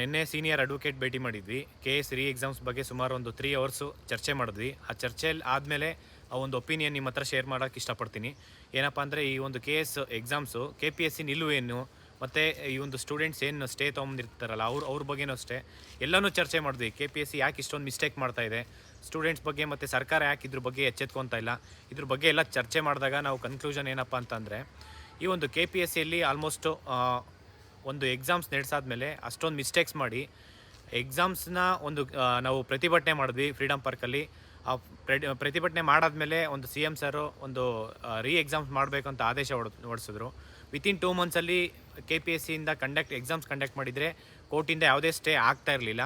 ನಿನ್ನೆ senior advocate ಭೇಟಿ ಮಾಡಿದ್ವಿ. ಕೆ ಎಸ್ ರೀ ಎಕ್ಸಾಮ್ಸ್ ಬಗ್ಗೆ ಸುಮಾರು ಒಂದು ತ್ರೀ ಅವರ್ಸು ಚರ್ಚೆ ಮಾಡಿದ್ವಿ. ಆ ಚರ್ಚೆಯಲ್ಲಿ ಆದಮೇಲೆ ಆ ಒಂದು ಒಪಿನಿಯನ್ ನಿಮ್ಮ ಹತ್ರ ಶೇರ್ ಮಾಡೋಕ್ಕೆ ಇಷ್ಟಪಡ್ತೀನಿ. ಏನಪ್ಪ ಅಂದರೆ ಈ ಒಂದು K S exams K P S C ನಿಲುವೇನು ಮತ್ತು ಈ ಒಂದು ಸ್ಟೂಡೆಂಟ್ಸ್ ಏನು ಸ್ಟೇ ತೊಗೊಂಡಿರ್ತಾರಲ್ಲ ಅವ್ರು ಅವ್ರ ಬಗ್ಗೆನೂ ಅಷ್ಟೇ. ಎಲ್ಲನೂ ಚರ್ಚೆ ಮಾಡಿದ್ವಿ. ಕೆ ಪಿ ಎಸ್ ಸಿ ಯಾಕೆ ಇಷ್ಟೊಂದು ಮಿಸ್ಟೇಕ್ ಮಾಡ್ತಾ ಇದೆ? ಸ್ಟೂಡೆಂಟ್ಸ್ ಬಗ್ಗೆ ಮತ್ತು ಸರ್ಕಾರ ಯಾಕೆ ಇದ್ರ ಬಗ್ಗೆ ಎಚ್ಚೆತ್ಕೊತಾ ಇಲ್ಲ? ಇದ್ರ ಬಗ್ಗೆ ಎಲ್ಲ ಚರ್ಚೆ ಮಾಡಿದಾಗ ನಾವು ಕನ್ಕ್ಲೂಷನ್ ಏನಪ್ಪ ಅಂತಂದರೆ, ಈ ಒಂದು ಕೆ ಪಿ ಎಸ್ ಸಿಯಲ್ಲಿ ಆಲ್ಮೋಸ್ಟು ಒಂದು ಎಕ್ಸಾಮ್ಸ್ ನಡೆಸಾದ್ಮೇಲೆ ಅಷ್ಟೊಂದು ಮಿಸ್ಟೇಕ್ಸ್ ಮಾಡಿ ಎಕ್ಸಾಮ್ಸ್ನ ಒಂದು ನಾವು ಪ್ರತಿಭಟನೆ ಮಾಡಿದ್ವಿ ಫ್ರೀಡಮ್ ಪಾರ್ಕಲ್ಲಿ ಆ ಪ್ರ- ಪ್ರತಿಭಟನೆ ಮಾಡಾದ್ಮೇಲೆ ಒಂದು ಸಿ ಎಂ ಸರು ಒಂದು ರೀ ಎಕ್ಸಾಮ್ಸ್ ಮಾಡಬೇಕು ಅಂತ ಆದೇಶ ಹೊಡ್, ಹೊಡಿಸಿದ್ರು. ವಿತಿನ್ ಟೂ ಮಂತ್ಸಲ್ಲಿ ಕೆ ಪಿ ಎಸ್ ಸಿಯಿಂದ ಕಂಡಕ್ಟ್ ಎಕ್ಸಾಮ್ಸ್ ಕಂಡಕ್ಟ್ ಮಾಡಿದರೆ ಕೋರ್ಟಿಂದ ಯಾವುದೇ ಸ್ಟೇ ಆಗ್ತಾ ಇರಲಿಲ್ಲ.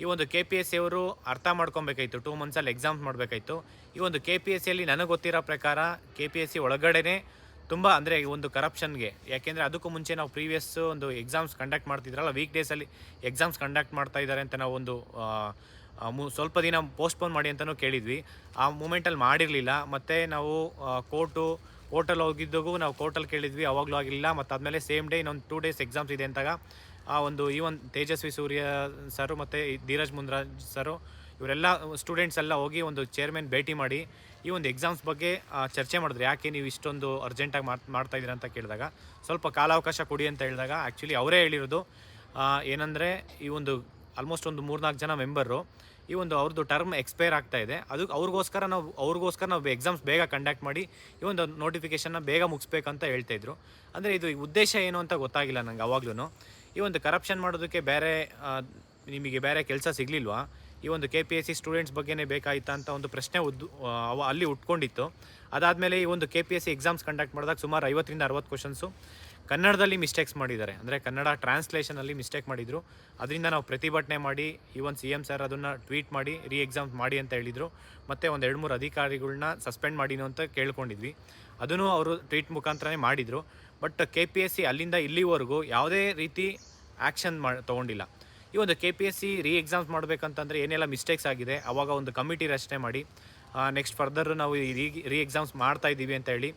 ಈ ಒಂದು ಕೆ ಪಿ ಎಸ್ ಸಿ ಅವರು ಅರ್ಥ ಮಾಡ್ಕೊಬೇಕಾಯ್ತು ಟೂ ಮಂತ್ಸಲ್ಲಿ ಎಕ್ಸಾಮ್ಸ್ ಮಾಡಬೇಕಾಯ್ತು. ಈ ಒಂದು ಕೆ ಪಿ ಎಸ್ ಸಿಯಲ್ಲಿ ನನಗೆ ಗೊತ್ತಿರೋ ಪ್ರಕಾರ ಕೆ ಪಿ ಎಸ್ ಸಿ ಒಳಗಡೆನೇ ತುಂಬ ಅಂದರೆ ಒಂದು ಕರಪ್ಷನ್ಗೆ ಯಾಕೆಂದರೆ ಅದಕ್ಕೂ ಮುಂಚೆ ನಾವು ಪ್ರೀವಿಯಸ್ ಒಂದು ಎಕ್ಸಾಮ್ಸ್ ಕಂಡಕ್ಟ್ ಮಾಡ್ತಿದ್ರಲ್ಲ ವೀಕ್ ಡೇಸಲ್ಲಿ ಎಕ್ಸಾಮ್ಸ್ ಕಂಡಕ್ಟ್ ಮಾಡ್ತಾ ಇದ್ದಾರೆ ಅಂತ ನಾವು ಒಂದು ಸ್ವಲ್ಪ ದಿನ ಪೋಸ್ಟ್ಪೋನ್ ಮಾಡಿ ಅಂತಲೂ ಕೇಳಿದ್ವಿ. ಆ ಮೂಮೆಂಟಲ್ಲಿ ಮಾಡಿರಲಿಲ್ಲ. ಮತ್ತು ನಾವು ಕೋರ್ಟು ಕೋರ್ಟಲ್ಲಿ ಹೋಗಿದ್ದಾಗೂ ನಾವು ಕೋರ್ಟಲ್ಲಿ ಕೇಳಿದ್ವಿ, ಅವಾಗಲೂ ಆಗಿಲ್ಲ ಮತ್ತು ಆದಮೇಲೆ ಸೇಮ್ ಡೇ ಇನ್ನೊಂದು ಟೂ ಡೇಸ್ ಎಕ್ಸಾಮ್ಸ್ ಇದೆ ಅಂತಾಗ, ಆ ಒಂದು ಈ ಒಂದು ತೇಜಸ್ವಿ ಸೂರ್ಯ ಸರು ಮತ್ತು ಧೀರಜ್ ಮುಂದ್ರಾಜ್ ಸರು, ಇವರೆಲ್ಲ ಸ್ಟೂಡೆಂಟ್ಸ್ ಎಲ್ಲ ಹೋಗಿ ಒಂದು ಚೇರ್ಮನ್ ಭೇಟಿ ಮಾಡಿ ಈ ಒಂದು ಎಕ್ಸಾಮ್ಸ್ ಬಗ್ಗೆ ಚರ್ಚೆ ಮಾಡಿದ್ರು ಯಾಕೆ ನೀವು ಇಷ್ಟೊಂದು ಅರ್ಜೆಂಟಾಗಿ ಮಾಡ್ ಮಾಡ್ತಾ ಇದ್ದೀರಾ ಅಂತ ಕೇಳಿದಾಗ, ಸ್ವಲ್ಪ ಕಾಲಾವಕಾಶ ಕೊಡಿ ಅಂತ ಹೇಳಿದಾಗ ಆ್ಯಕ್ಚುಲಿ ಅವರೇ ಹೇಳಿರೋದು ಏನಂದರೆ ಈ ಒಂದು ಆಲ್ಮೋಸ್ಟ್ ಒಂದು ಮೂರ್ನಾಲ್ಕು ಜನ ಮೆಂಬರು ಈ ಒಂದು ಅವ್ರದ್ದು ಟರ್ಮ್ ಎಕ್ಸ್ಪೈರ್ ಆಗ್ತಾ ಇದೆ. ಅದು ಅವ್ರಿಗೋಸ್ಕರ ನಾವು ಅವ್ರಿಗೋಸ್ಕರ ನಾವು ಎಕ್ಸಾಮ್ಸ್ ಬೇಗ ಕಂಡಕ್ಟ್ ಮಾಡಿ, ಈ ಒಂದು ನೋಟಿಫಿಕೇಷನ್ನ ಬೇಗ ಮುಗಿಸ್ಬೇಕಂತ ಹೇಳ್ತಾ ಇದ್ರು. ಅಂದರೆ ಇದು ಉದ್ದೇಶ ಏನು ಅಂತ ಗೊತ್ತಾಗಿಲ್ಲ ನಂಗೆ ಅವಾಗ್ಲೂ ಈ ಒಂದು ಕರಪ್ಷನ್ ಮಾಡೋದಕ್ಕೆ ಬೇರೆ ನಿಮಗೆ ಬೇರೆ ಕೆಲಸ ಸಿಗಲಿಲ್ವಾ? ಈ ಒಂದು K P S C students ಬಗ್ಗೆನೇ ಬೇಕಾಗಿತ್ತು ಅಂತ ಒಂದು ಪ್ರಶ್ನೆ ಉದ್ದು ಅಲ್ಲಿ ಉಟ್ಕೊಂಡಿತ್ತು. ಅದಾದಮೇಲೆ ಈ ಒಂದು K P S C exams conduct ಮಾಡಿದಾಗ ಸುಮಾರು ಐವತ್ತರಿಂದ ಅರವತ್ತು ಕ್ವಶನ್ಸು ಕನ್ನಡದಲ್ಲಿ ಮಿಸ್ಟೇಕ್ಸ್ ಮಾಡಿದ್ದಾರೆ. ಅಂದರೆ ಕನ್ನಡ ಟ್ರಾನ್ಸ್ಲೇಷನಲ್ಲಿ ಮಿಸ್ಟೇಕ್ ಮಾಡಿದರು. ಅದರಿಂದ ನಾವು ಪ್ರತಿಭಟನೆ ಮಾಡಿ ಈವನ್ ಸಿ ಎಂ ಸರ್ ಅದನ್ನು ಟ್ವೀಟ್ ಮಾಡಿ ರೀ ಎಕ್ಸಾಮ್ಸ್ ಮಾಡಿ ಅಂತ ಹೇಳಿದರು. ಮತ್ತು ಒಂದು ಎರಡು ಮೂರು ಅಧಿಕಾರಿಗಳನ್ನ ಸಸ್ಪೆಂಡ್ ಮಾಡಿನೋ ಅಂತ ಕೇಳ್ಕೊಂಡಿದ್ವಿ. ಅದನ್ನು ಅವರು ಟ್ವೀಟ್ ಮುಖಾಂತರನೇ ಮಾಡಿದರು. But K P S C ಅಲ್ಲಿಂದ ಇಲ್ಲಿವರೆಗೂ ಯಾವುದೇ ರೀತಿ ಆ್ಯಕ್ಷನ್ ಮಾಡಿ ತೊಗೊಂಡಿಲ್ಲ. ಈ ಒಂದು K P S C re exams ಮಾಡಬೇಕಂತಂದರೆ ಏನೆಲ್ಲ ಮಿಸ್ಟೇಕ್ಸ್ ಆಗಿದೆ, ಅವಾಗ ಒಂದು ಕಮಿಟಿ ರಚನೆ ಮಾಡಿ ನೆಕ್ಸ್ಟ್ ಫರ್ದರ್ ನಾವು ರೀ ರೀ ಎಕ್ಸಾಮ್ಸ್ ಮಾಡ್ತಾ ಇದ್ದೀವಿ ಅಂತ ಹೇಳಿ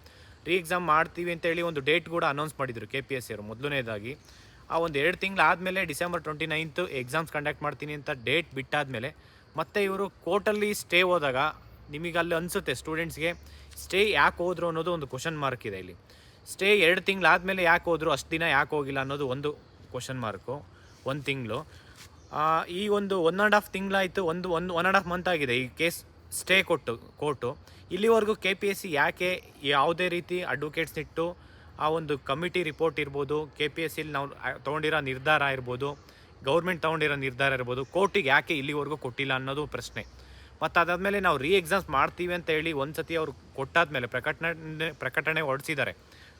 ರೀ ಎಕ್ಸಾಮ್ ಮಾಡ್ತೀವಿ ಅಂತ ಹೇಳಿ ಒಂದು ಡೇಟ್ ಕೂಡ ಅನೌನ್ಸ್ ಮಾಡಿದರು ಕೆ ಪಿ ಎಸ್ ಸಿಯವರು ಮೊದಲನೇದಾಗಿ. ಆ ಒಂದು ಎರಡು ತಿಂಗಳು ಆದಮೇಲೆ December twenty ninth exams conduct ಮಾಡ್ತೀನಿ ಅಂತ ಡೇಟ್ ಬಿಟ್ಟಾದಮೇಲೆ, ಮತ್ತೆ ಇವರು ಕೋರ್ಟಲ್ಲಿ ಸ್ಟೇ ಹೋದಾಗ ನಿಮಗೆ ಅಲ್ಲಿ ಅನಿಸುತ್ತೆ ಸ್ಟೂಡೆಂಟ್ಸ್ಗೆ ಸ್ಟೇ ಯಾಕೆ ಹೋದ್ರು ಅನ್ನೋದು ಒಂದು ಕ್ವಶನ್ ಮಾರ್ಕ್ ಇದೆ ಇಲ್ಲಿ. ಸ್ಟೇ ಎರಡು ತಿಂಗಳಾದಮೇಲೆ ಯಾಕೆ ಹೋದ್ರು, ಅಷ್ಟು ದಿನ ಯಾಕೆ ಹೋಗಿಲ್ಲ ಅನ್ನೋದು ಒಂದು ಕ್ವಶನ್ ಮಾರ್ಕು ಒಂದು ತಿಂಗಳು. ಈ ಒಂದು ಒನ್ ಆ್ಯಂಡ್ ಹಾಫ್ ತಿಂಗಳಾಯಿತು, ಒಂದು ಒಂದು ಒನ್ ಆ್ಯಂಡ್ ಹಾಫ್ ಮಂತ್ ಆಗಿದೆ ಈ ಕೇಸ್ ಸ್ಟೇ ಕೊಟ್ಟು ಕೋರ್ಟು ಇಲ್ಲಿವರೆಗೂ ಕೆ ಪಿ ಎಸ್ ಸಿ ಯಾಕೆ ಯಾವುದೇ ರೀತಿ ಅಡ್ವೊಕೇಟ್ಸ್ ಇಟ್ಟು ಆ ಒಂದು ಕಮಿಟಿ ರಿಪೋರ್ಟ್ ಇರ್ಬೋದು ಕೆ ಪಿ ಎಸ್ ಸಿಲಿ ನಾವು ತೊಗೊಂಡಿರೋ ನಿರ್ಧಾರ ಇರ್ಬೋದು ಗೌರ್ಮೆಂಟ್ ತೊಗೊಂಡಿರೋ ನಿರ್ಧಾರ ಇರ್ಬೋದು ಕೋರ್ಟಿಗೆ ಯಾಕೆ ಇಲ್ಲಿವರೆಗೂ ಕೊಟ್ಟಿಲ್ಲ ಅನ್ನೋದು ಪ್ರಶ್ನೆ. ಮತ್ತು ಅದಾದಮೇಲೆ ನಾವು ರೀ ಎಕ್ಸಾಮ್ಸ್ ಮಾಡ್ತೀವಿ ಅಂತ ಹೇಳಿ ಒಂದು ಸತಿ ಅವ್ರು ಕೊಟ್ಟಾದ್ಮೇಲೆ ಪ್ರಕಟಣೆ ಪ್ರಕಟಣೆ ಹೊರಡಿಸಿದ್ದಾರೆ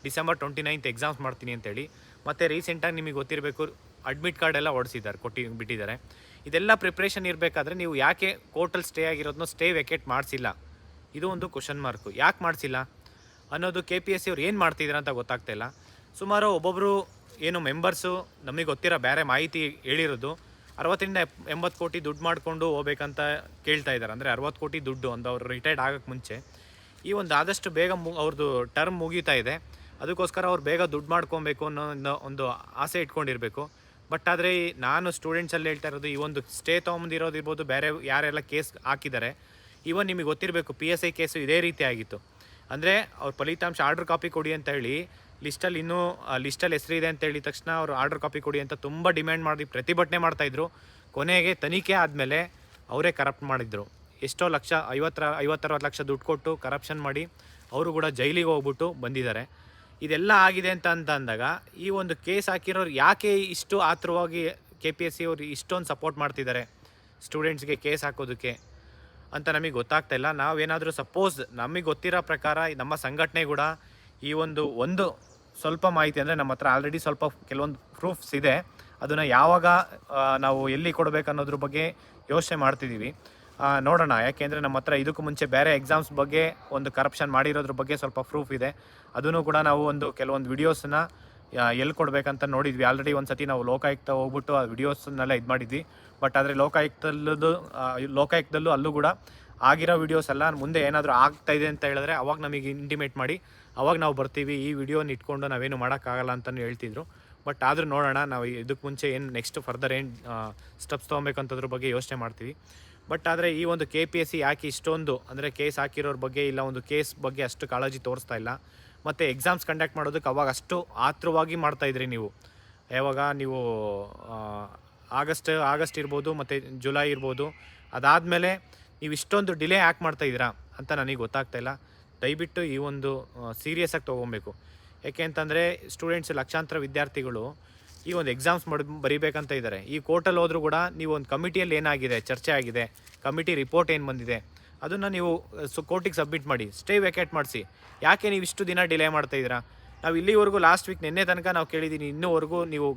ಡಿಸೆಂಬರ್ ಟ್ವೆಂಟಿ ನೈನ್ತ್ ಎಕ್ಸಾಮ್ಸ್ ಮಾಡ್ತೀನಿ ಅಂತೇಳಿ ಮತ್ತು ರೀಸೆಂಟಾಗಿ ನಿಮಗೆ ಗೊತ್ತಿರಬೇಕು ಅಡ್ಮಿಟ್ ಕಾರ್ಡ್ ಎಲ್ಲ ಹೊಡಿಸಿದ್ದಾರೆ ಕೊಟ್ಟಿ, ಬಿಟ್ಟಿದ್ದಾರೆ. ಇದೆಲ್ಲ ಪ್ರಿಪ್ರೇಷನ್ ಇರಬೇಕಾದ್ರೆ ನೀವು ಯಾಕೆ ಕೋರ್ಟಲ್ಲಿ ಸ್ಟೇ ಆಗಿರೋದನ್ನ ಸ್ಟೇ ವೆಕೇಟ್ ಮಾಡಿಸಿಲ್ಲ? ಇದು ಒಂದು ಕ್ವಶನ್ ಮಾರ್ಕು ಯಾಕೆ ಮಾಡಿಸಿಲ್ಲ? ಅನ್ನೋದು ಕೆ ಪಿ ಎಸ್ ಸಿ ಅವ್ರು ಏನು ಮಾಡ್ತಿದ್ರು ಅಂತ ಗೊತ್ತಾಗ್ತಾ ಇಲ್ಲ. ಸುಮಾರು ಒಬ್ಬೊಬ್ಬರು ಏನು ಮೆಂಬರ್ಸು ನಮಗೆ ಗೊತ್ತಿರೋ ಬೇರೆ ಮಾಹಿತಿ ಹೇಳಿರೋದು ಅರವತ್ತರಿಂದ ಎಂಬತ್ತು ಕೋಟಿ ದುಡ್ಡು ಮಾಡಿಕೊಂಡು ಹೋಗ್ಬೇಕಂತ ಕೇಳ್ತಾ ಇದ್ದಾರೆ ಅಂದರೆ ಅರವತ್ತು ಕೋಟಿ ದುಡ್ಡು ಒಂದು ಅವರು ರಿಟೈರ್ಡ್ ಆಗೋಕ್ಕೆ ಮುಂಚೆ. ಈ ಒಂದು ಆದಷ್ಟು ಬೇಗ ಮು ಅವ್ರದ್ದು ಟರ್ಮ್ ಮುಗೀತಾ ಇದೆ. ಅದಕ್ಕೋಸ್ಕರ ಅವ್ರು ಬೇಗ ದುಡ್ಡು ಮಾಡ್ಕೊಬೇಕು ಅನ್ನೋ ಒಂದು ಆಸೆ ಇಟ್ಕೊಂಡಿರಬೇಕು. ಬಟ್ ಆದರೆ ನಾನು ಸ್ಟೂಡೆಂಟ್ಸಲ್ಲಿ ಹೇಳ್ತಾ ಇರೋದು, ಈ ಒಂದು ಸ್ಟೇ ತೊಗೊಂಬಂದಿರೋದಿರ್ಬೋದು ಬೇರೆ ಯಾರೆಲ್ಲ ಕೇಸ್ ಹಾಕಿದ್ದಾರೆ ಇವನ್ ನಿಮಗೆ ಗೊತ್ತಿರಬೇಕು ಪಿ ಎಸ್ ಐ ಕೇಸು ಇದೇ ರೀತಿ ಆಗಿತ್ತು. ಅಂದರೆ ಅವ್ರ ಫಲಿತಾಂಶ ಆರ್ಡ್ರ್ ಕಾಪಿ ಕೊಡಿ ಅಂತ ಹೇಳಿ ಲಿಸ್ಟಲ್ಲಿ ಇನ್ನೂ ಲಿಸ್ಟಲ್ಲಿ ಹೆಸರು ಇದೆ ಅಂತ ಹೇಳಿದ ತಕ್ಷಣ ಅವರು ಆರ್ಡರ್ ಕಾಪಿ ಕೊಡಿ ಅಂತ ತುಂಬ ಡಿಮ್ಯಾಂಡ್ ಮಾಡಿ ಪ್ರತಿಭಟನೆ ಮಾಡ್ತಾಯಿದ್ರು ಕೊನೆಗೆ ತನಿಖೆ ಆದಮೇಲೆ ಅವರೇ ಕರಪ್ಟ್ ಮಾಡಿದ್ರು. ಎಷ್ಟೋ ಲಕ್ಷ, ಐವತ್ತರ, ಐವತ್ತರವತ್ತು ಲಕ್ಷ ದುಡ್ಡು ಕೊಟ್ಟು ಕರಪ್ಷನ್ ಮಾಡಿ, ಅವರು ಕೂಡ ಜೈಲಿಗೆ ಹೋಗ್ಬಿಟ್ಟು ಬಂದಿದ್ದಾರೆ. ಇದೆಲ್ಲ ಆಗಿದೆ ಅಂತ ಅಂತ ಅಂದಾಗ ಈ ಒಂದು ಕೇಸ್ ಹಾಕಿರೋರು ಯಾಕೆ ಇಷ್ಟು ಆತುರವಾಗಿ ಕೆ ಪಿ ಎಸ್ ಸಿ ಅವರು ಇಷ್ಟೊಂದು ಸಪೋರ್ಟ್ ಮಾಡ್ತಿದ್ದಾರೆ ಸ್ಟೂಡೆಂಟ್ಸ್ಗೆ ಕೇಸ್ ಹಾಕೋದಕ್ಕೆ ಅಂತ ನಮಗೆ ಗೊತ್ತಾಗ್ತಾ ಇಲ್ಲ. ನಾವೇನಾದರೂ ಸಪೋಸ್ ನಮಗೆ ಗೊತ್ತಿರೋ ಪ್ರಕಾರ ನಮ್ಮ ಸಂಘಟನೆ ಕೂಡ ಈ ಒಂದು ಒಂದು ಸ್ವಲ್ಪ ಮಾಹಿತಿ ಅಂದರೆ ನಮ್ಮ ಹತ್ರ ಆಲ್ರೆಡಿ ಸ್ವಲ್ಪ ಕೆಲವೊಂದು ಪ್ರೂಫ್ಸ್ ಇದೆ. ಅದನ್ನು ಯಾವಾಗ ನಾವು ಎಲ್ಲಿ ಕೊಡಬೇಕು ಅನ್ನೋದ್ರ ಬಗ್ಗೆ ಯೋಚನೆ ಮಾಡ್ತಿದ್ದೀವಿ ನೋಡೋಣ. ಯಾಕೆಂದರೆ ನಮ್ಮ ಹತ್ರ ಇದಕ್ಕೂ ಮುಂಚೆ ಬೇರೆ ಎಕ್ಸಾಮ್ಸ್ ಬಗ್ಗೆ ಒಂದು ಕರಪ್ಷನ್ ಮಾಡಿರೋದ್ರ ಬಗ್ಗೆ ಸ್ವಲ್ಪ ಪ್ರೂಫ್ ಇದೆ. ಅದನ್ನು ಕೂಡ ನಾವು ಒಂದು ಕೆಲವೊಂದು ವಿಡಿಯೋಸನ್ನ ಎಲ್ಲಿ ಕೊಡಬೇಕಂತ ನೋಡಿದ್ವಿ. ಆಲ್ರೆಡಿ ಒಂದು ಸತಿ ನಾವು ಲೋಕಾಯುಕ್ತ ಹೋಗ್ಬಿಟ್ಟು ಆ ವಿಡಿಯೋಸ್ನೆಲ್ಲ ಇದು ಮಾಡಿದ್ವಿ. ಬಟ್ ಆದರೆ ಲೋಕಾಯುಕ್ತಲ್ಲದು ಲೋಕಾಯುಕ್ತದಲ್ಲೂ ಅಲ್ಲೂ ಕೂಡ ಆಗಿರೋ ವಿಡಿಯೋಸ್ ಎಲ್ಲ ಮುಂದೆ ಏನಾದರೂ ಆಗ್ತಾಯಿದೆ ಅಂತ ಹೇಳಿದ್ರೆ ಅವಾಗ ನಮಗೆ ಇಂಟಿಮೇಟ್ ಮಾಡಿ, ಅವಾಗ ನಾವು ಬರ್ತೀವಿ. ಈ ವಿಡಿಯೋನ ಇಟ್ಕೊಂಡು ನಾವೇನು ಮಾಡೋಕ್ಕಾಗಲ್ಲ ಅಂತಲೂ ಹೇಳ್ತಿದ್ರು. ಬಟ್ ಆದರೂ ನೋಡೋಣ. ನಾವು ಇದಕ್ಕೆ ಮುಂಚೆ ಏನು ನೆಕ್ಸ್ಟ್ ಫರ್ದರ್ ಏನು ಸ್ಟೆಪ್ಸ್ ತೊಗೊಬೇಕಂತದ್ರ ಬಗ್ಗೆ ಯೋಚನೆ ಮಾಡ್ತೀವಿ. ಬಟ್ ಆದರೆ ಈ ಒಂದು ಕೆ ಪಿ ಎಸ್ ಸಿ ಯಾಕೆ ಇಷ್ಟೊಂದು ಅಂದರೆ ಕೇಸ್ ಹಾಕಿರೋರ ಬಗ್ಗೆ ಇಲ್ಲ, ಒಂದು ಕೇಸ್ ಬಗ್ಗೆ ಅಷ್ಟು ಕಾಳಜಿ ತೋರಿಸ್ತಾ ಇಲ್ಲ. ಮತ್ತು ಎಕ್ಸಾಮ್ಸ್ ಕಂಡಕ್ಟ್ ಮಾಡೋದಕ್ಕೆ ಅವಾಗ ಅಷ್ಟು ಆತುರವಾಗಿ ಮಾಡ್ತಾಯಿದ್ರಿ ನೀವು. ಯಾವಾಗ ನೀವು ಆಗಸ್ಟ್ ಆಗಸ್ಟ್ ಇರ್ಬೋದು, ಮತ್ತು ಜುಲೈ ಇರ್ಬೋದು, ಅದಾದಮೇಲೆ ನೀವು ಇಷ್ಟೊಂದು ಡಿಲೇ ಯಾಕೆ ಮಾಡ್ತಾ ಇದ್ದೀರಾ ಅಂತ ನನಗೆ ಗೊತ್ತಾಗ್ತಾ ಇಲ್ಲ. ದಯವಿಟ್ಟು ಈ ಒಂದು ಸೀರಿಯಸ್ ಆಗಿ ತೊಗೊಬೇಕು. ಯಾಕೆ ಅಂತಂದರೆ ಸ್ಟೂಡೆಂಟ್ಸ್ ಲಕ್ಷಾಂತರ ವಿದ್ಯಾರ್ಥಿಗಳು ಈ ಒಂದು ಎಕ್ಸಾಮ್ಸ್ ಮಾಡಿ, ಬರೀಬೇಕಂತ ಇದ್ದಾರೆ. ಈ ಕೋರ್ಟಲ್ಲಿ ಹೋದರೂ ಕೂಡ ನೀವು ಒಂದು ಕಮಿಟಿಯಲ್ಲಿ ಏನಾಗಿದೆ, ಚರ್ಚೆ ಆಗಿದೆ ಕಮಿಟಿ ರಿಪೋರ್ಟ್ ಏನು ಬಂದಿದೆ, ಅದನ್ನು ನೀವು ಸು ಕೋರ್ಟಿಗೆ ಸಬ್ಮಿಟ್ ಮಾಡಿ. ಸ್ಟೇ ವೆಕೇಟ್ ಮಾಡಿಸಿ. ಯಾಕೆ ನೀವು ಇಷ್ಟು ದಿನ ಡಿಲೇ ಮಾಡ್ತಾ ಇದ್ದೀರಾ? ನಾವು ಇಲ್ಲಿವರೆಗೂ ಲಾಸ್ಟ್ ವೀಕ್ ನಿನ್ನೆ ತನಕ ನಾವು ಕೇಳಿದ್ದೀನಿ ಇನ್ನೂವರೆಗೂ ನೀವು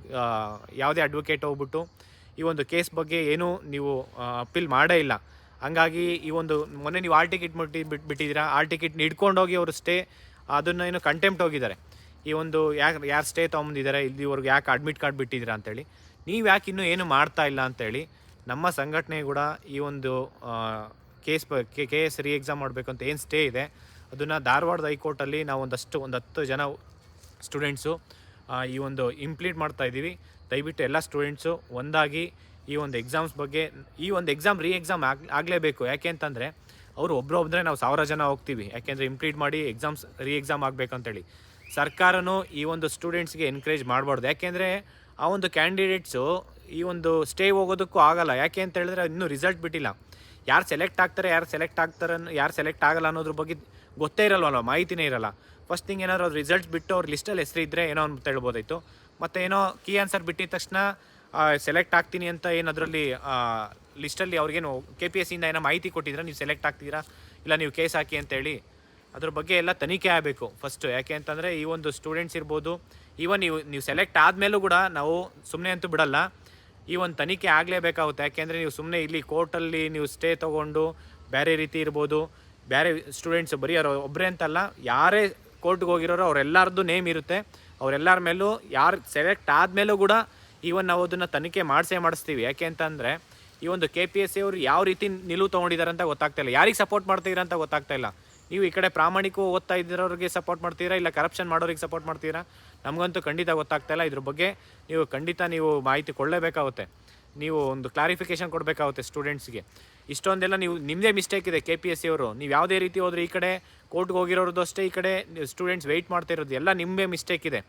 ಯಾವುದೇ ಅಡ್ವೊಕೇಟ್ ಹೋಗ್ಬಿಟ್ಟು ಈ ಒಂದು ಕೇಸ್ ಬಗ್ಗೆ ಏನೂ ನೀವು ಅಪೀಲ್ ಮಾಡೇ ಇಲ್ಲ. ಹಂಗಾಗಿ ಈ ಒಂದು, ಮೊನ್ನೆ ನೀವು ಆಲ್ ಟಿಕೆಟ್ ಮುಟ್ಟಿ ಬಿಟ್ಟು ಬಿಟ್ಟಿದ್ದೀರಾ? ಆಲ್ ಟಿಕೆಟ್ ಹಿಡ್ಕೊಂಡೋಗಿ ಅವರು ಸ್ಟೇ ಅದನ್ನು ಏನು ಕಂಟೆಂಪ್ಟ್ ಹೋಗಿದ್ದಾರೆ. ಈ ಒಂದು ಯಾಕೆ ಯಾರು ಸ್ಟೇ ತೊಗೊಂಬಂದಿದ್ದಾರೆ ಇಲ್ಲಿವರೆಗೂ ಯಾಕೆ ಅಡ್ಮಿಟ್ ಕಾರ್ಡ್ ಬಿಟ್ಟಿದ್ದೀರಾ ಅಂತೇಳಿ, ನೀವು ಯಾಕೆ ಇನ್ನೂ ಏನು ಮಾಡ್ತಾ ಇಲ್ಲ ಅಂತೇಳಿ, ನಮ್ಮ ಸಂಘಟನೆ ಕೂಡ ಈ ಒಂದು case K S re exam ಮಾಡಬೇಕು ಅಂತ ಏನು ಸ್ಟೇ ಇದೆ, ಅದನ್ನು ಧಾರವಾಡದ ಹೈಕೋರ್ಟಲ್ಲಿ ನಾವು ಒಂದಷ್ಟು ಒಂದು ಹತ್ತು ಜನ ಸ್ಟೂಡೆಂಟ್ಸು ಈ ಒಂದು ಇಂಪ್ಲೀಟ್ ಮಾಡ್ತಾ ಇದ್ದೀವಿ. ದಯವಿಟ್ಟು ಎಲ್ಲ ಸ್ಟೂಡೆಂಟ್ಸು ಒಂದಾಗಿ ಈ ಒಂದು ಎಕ್ಸಾಮ್ಸ್ ಬಗ್ಗೆ, ಈ ಒಂದು ಎಕ್ಸಾಮ್ ರೀ ಎಕ್ಸಾಮ್ ಆಗ್ ಆಗಲೇಬೇಕು. ಯಾಕೆ ಅಂತಂದರೆ, ಅವರು ಒಬ್ಬರೊಬ್ಬರೇ ನಾವು ಸಾವಿರ ಜನ ಹೋಗ್ತೀವಿ. ಯಾಕೆಂದರೆ ಇಂಪ್ಲೀಟ್ ಮಾಡಿ ಎಕ್ಸಾಮ್ಸ್ ರೀ ಎಕ್ಸಾಮ್ ಆಗಬೇಕಂತೇಳಿ ಸರ್ಕಾರನೂ ಈ ಒಂದು ಸ್ಟೂಡೆಂಟ್ಸ್ಗೆ ಎನ್ಕರೇಜ್ ಮಾಡಬಾರ್ದು. ಯಾಕೆಂದರೆ ಆ ಒಂದು ಕ್ಯಾಂಡಿಡೇಟ್ಸು ಈ ಒಂದು ಸ್ಟೇ ಹೋಗೋದಕ್ಕೂ ಆಗಲ್ಲ. ಯಾಕೆ ಅಂತ ಹೇಳಿದ್ರೆ ಇನ್ನೂ ರಿಸಲ್ಟ್ ಬಿಟ್ಟಿಲ್ಲ. ಯಾರು ಸೆಲೆಕ್ಟ್ ಆಗ್ತಾರೆ, ಯಾರು ಸೆಲೆಕ್ಟ್ ಆಗ್ತಾರೆ ಯಾರು ಸೆಲೆಕ್ಟ್ ಆಗಲ್ಲ ಅನ್ನೋದ್ರ ಬಗ್ಗೆ ಗೊತ್ತೇ ಇರಲ್ವಲ್ಲ ಮಾಹಿತಿನೇ ಇರಲ್ಲ. ಫಸ್ಟ್ ಥಿಂಗ್ ಏನಾದ್ರು ಅದು ರಿಸಲ್ಟ್ ಬಿಟ್ಟು ಅವ್ರ ಲಿಸ್ಟಲ್ಲಿ ಹೆಸರು ಇದ್ದರೆ ಏನೋ ಅಂತ ಹೇಳ್ಬೋದಾಯ್ತು. ಮತ್ತು ಏನೋ ಕೀ ಆನ್ಸರ್ ಬಿಟ್ಟಿದ ತಕ್ಷಣ ಸೆಲೆಕ್ಟ್ ಆಗ್ತೀನಿ ಅಂತ ಏನು ಅದರಲ್ಲಿ ಲಿಸ್ಟಲ್ಲಿ ಅವ್ರಿಗೇನು ಕೆ ಪಿ ಎಸ್ ಇಂದ ಏನೋ ಮಾಹಿತಿ ಕೊಟ್ಟಿದ್ರೆ ನೀವು ಸೆಲೆಕ್ಟ್ ಆಗ್ತೀರಾ? ಇಲ್ಲ ನೀವು ಕೇಸ್ ಹಾಕಿ ಅಂತೇಳಿ ಅದ್ರ ಬಗ್ಗೆ ಎಲ್ಲ ತನಿಖೆ ಆಗಬೇಕು ಫಸ್ಟು ಯಾಕೆ ಅಂತಂದರೆ ಈ ಒಂದು ಸ್ಟೂಡೆಂಟ್ಸ್ ಇರ್ಬೋದು ಈವನ್ ನೀವು ನೀವು ಸೆಲೆಕ್ಟ್ ಆದಮೇಲೂ ಕೂಡ ನಾವು ಸುಮ್ಮನೆ ಅಂತೂ ಬಿಡಲ್ಲ. ಈ ಒಂದು ತನಿಖೆ ಆಗಲೇಬೇಕಾಗುತ್ತೆ. ಯಾಕೆಂದರೆ ನೀವು ಸುಮ್ಮನೆ ಇಲ್ಲಿ ಕೋರ್ಟಲ್ಲಿ ನೀವು ಸ್ಟೇ ತೊಗೊಂಡು ಬೇರೆ ರೀತಿ ಇರ್ಬೋದು, ಬೇರೆ ಸ್ಟೂಡೆಂಟ್ಸ್ ಬರೀ ಅವ್ರು ಒಬ್ಬರೇ ಅಂತಲ್ಲ, ಯಾರೇ ಕೋರ್ಟ್ಗೆ ಹೋಗಿರೋರು ಅವರೆಲ್ಲರದ್ದು ನೇಮ್ ಇರುತ್ತೆ. ಅವರೆಲ್ಲರ ಮೇಲೂ ಯಾರು ಸೆಲೆಕ್ಟ್ ಆದಮೇಲೂ ಕೂಡ ಈವನ್ ನಾವು ಅದನ್ನು ತನಿಖೆ ಮಾಡಿಸೇ ಮಾಡಿಸ್ತೀವಿ. ಯಾಕೆ ಅಂತಂದರೆ ಈ ಒಂದು ಕೆ ಪಿ ಎಸ್ ಸಿ ಅವರು ಯಾವ ರೀತಿ ನಿಲುವು ತೊಗೊಂಡಿದ್ದಾರೆ ಅಂತ ಗೊತ್ತಾಗ್ತಾ ಇಲ್ಲ. ಯಾರಿಗೆ ಸಪೋರ್ಟ್ ಮಾಡ್ತೀರಾ ಅಂತ ಗೊತ್ತಾಗ್ತಾ ಇಲ್ಲ. ನೀವು ಈ ಕಡೆ ಪ್ರಾಮಾಣಿಕ ಓದ್ತಾ ಇದ್ದಿರೋರಿಗೆ ಸಪೋರ್ಟ್ ಮಾಡ್ತೀರಾ ಇಲ್ಲ ಕರಪ್ಷನ್ ಮಾಡೋರಿಗೆ ಸಪೋರ್ಟ್ ಮಾಡ್ತೀರಾ? ನಮಗಂತೂ ಖಂಡಿತ ಗೊತ್ತಾಗ್ತಾ ಇಲ್ಲ. ಇದ್ರ ಬಗ್ಗೆ ನೀವು ಖಂಡಿತ ನೀವು ಮಾಹಿತಿ ಕೊಡಲೇಬೇಕಾಗುತ್ತೆ. ನೀವು ಒಂದು ಕ್ಲಾರಿಫಿಕೇಶನ್ ಕೊಡಬೇಕಾಗುತ್ತೆ ಸ್ಟೂಡೆಂಟ್ಸ್ಗೆ ಇಷ್ಟೊಂದೆಲ್ಲ ನೀವು ನಿಮ್ಮದೇ ಮಿಸ್ಟೇಕ್ ಇದೆ ಕೆ ಪಿ ಎಸ್ ಸಿ ಅವರು. ನೀವು ಯಾವುದೇ ರೀತಿ ಹೋದ್ರೆ ಈ ಕಡೆ ಕೋರ್ಟ್ಗೆ ಹೋಗಿರೋದು ಅಷ್ಟೇ, ಈ ಕಡೆ ಸ್ಟೂಡೆಂಟ್ಸ್ ವೆಯ್ಟ್ ಮಾಡ್ತಾ ಇರೋದು ಎಲ್ಲ ನಿಮ್ಮದೇ ಮಿಸ್ಟೇಕ್ ಇದೆ.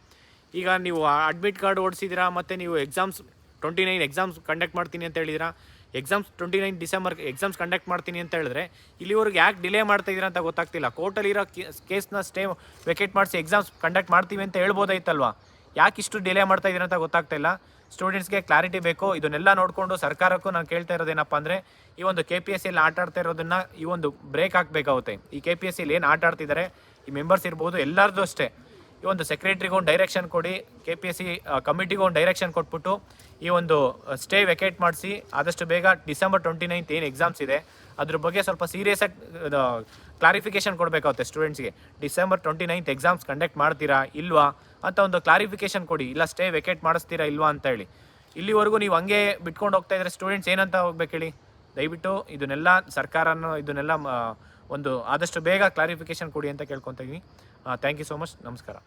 ಈಗ ನೀವು ಅಡ್ಮಿಟ್ ಕಾರ್ಡ್ ಓಡಿಸಿದ್ದೀರಾ, ಮತ್ತು ನೀವು exams twenty nine exams conduct ಮಾಡ್ತೀನಿ ಅಂತ ಹೇಳಿದಿರಾ exams twenty nine December exams conduct ಮಾಡ್ತೀನಿ ಅಂತ ಹೇಳಿದ್ರೆ, ಇಲ್ಲಿವರೆಗೆ ಯಾಕೆ ಡಿಲೇ ಮಾಡ್ತಾ ಇದ್ದೀರಾ ಅಂತ ಗೊತ್ತಾಗ್ತಿಲ್ಲ. ಕೋರ್ಟಲ್ಲಿರೋ ಕೇಸ್ನ ಸ್ಟೇ ವೆಕೇಟ್ ಮಾಡಿಸಿ ಎಕ್ಸಾಮ್ಸ್ ಕಂಡಕ್ಟ್ ಮಾಡ್ತೀವಿ ಅಂತ ಹೇಳ್ಬೋದಾಯ್ತಲ್ವಾ? ಯಾಕೆ ಇಷ್ಟು ಡಿಲೇ ಮಾಡ್ತಾ ಇದ್ದೀರಾ ಅಂತ ಗೊತ್ತಾಗ್ತಾ ಇಲ್ಲ. ಸ್ಟೂಡೆಂಟ್ಸ್ಗೆ ಕ್ಲಾರಿಟಿ ಬೇಕು. ಇದನ್ನೆಲ್ಲ ನೋಡಿಕೊಂಡು ಸರ್ಕಾರಕ್ಕೂ ನಾನು ಕೇಳ್ತಾ ಇರೋದೇನಪ್ಪ ಅಂದರೆ, ಈ ಒಂದು ಕೆ ಪಿ ಎಸ್ ಸಿಯಲ್ಲಿ ಆಟ ಆಡ್ತಾ ಇರೋದನ್ನ ಈ ಒಂದು ಬ್ರೇಕ್ ಹಾಕಬೇಕಾಗುತ್ತೆ. ಈ ಕೆ ಪಿ ಎಸ್ ಸಿಲಿ ಏನು ಆಟ ಆಡ್ತಿದ್ದಾರೆ, ಈ ಮೆಂಬರ್ಸ್ ಇರ್ಬೋದು ಎಲ್ಲರದ್ದು ಅಷ್ಟೇ. ಈ ಒಂದು ಸೆಕ್ರೆಟ್ರಿಗೆ ಒಂದು ಡೈರೆಕ್ಷನ್ ಕೊಡಿ ಕೆ ಪಿ ಎಸ್ ಸಿ ಕಮಿಟಿಗೆ ಒಂದು ಡೈರೆಕ್ಷನ್ ಕೊಟ್ಬಿಟ್ಟು ಈ ಒಂದು ಸ್ಟೇ ವೆಕೇಟ್ ಮಾಡಿಸಿ, ಆದಷ್ಟು ಬೇಗ ಡಿಸೆಂಬರ್ ಟ್ವೆಂಟಿ ನೈನ್ತ್ ಏನು ಎಕ್ಸಾಮ್ಸ್ ಇದೆ, ಅದ್ರ ಬಗ್ಗೆ ಸ್ವಲ್ಪ ಸೀರಿಯಸ್ ಆಗಿ ಕ್ಲಾರಿಫಿಕೇಶನ್ ಕೊಡಬೇಕಾಗುತ್ತೆ ಸ್ಟೂಡೆಂಟ್ಸ್ಗೆ December twenty ninth exams conduct ಮಾಡ್ತೀರಾ ಇಲ್ವಾ ಅಂತ ಒಂದು ಕ್ಲಾರಿಫಿಕೇಶನ್ ಕೊಡಿ. ಇಲ್ಲ ಸ್ಟೇ ವೆಕೇಟ್ ಮಾಡಿಸ್ತೀರಾ ಇಲ್ವಾ ಅಂತ ಹೇಳಿ. ಇಲ್ಲಿವರೆಗೂ ನೀವು ಹಂಗೆ ಬಿಟ್ಕೊಂಡು ಹೋಗ್ತಾ ಇದ್ರೆ ಸ್ಟೂಡೆಂಟ್ಸ್ ಏನಂತ ಹೋಗ್ಬೇಕು ಹೇಳಿ? ದಯವಿಟ್ಟು ಇದನ್ನೆಲ್ಲ ಸರ್ಕಾರನೂ, ಇದನ್ನೆಲ್ಲ ಒಂದು ಆದಷ್ಟು ಬೇಗ ಕ್ಲಾರಿಫಿಕೇಶನ್ ಕೊಡಿ ಅಂತ ಕೇಳ್ಕೊತೀನಿ ಥ್ಯಾಂಕ್ ಯು ಸೋ ಮಚ್ ನಮಸ್ಕಾರ.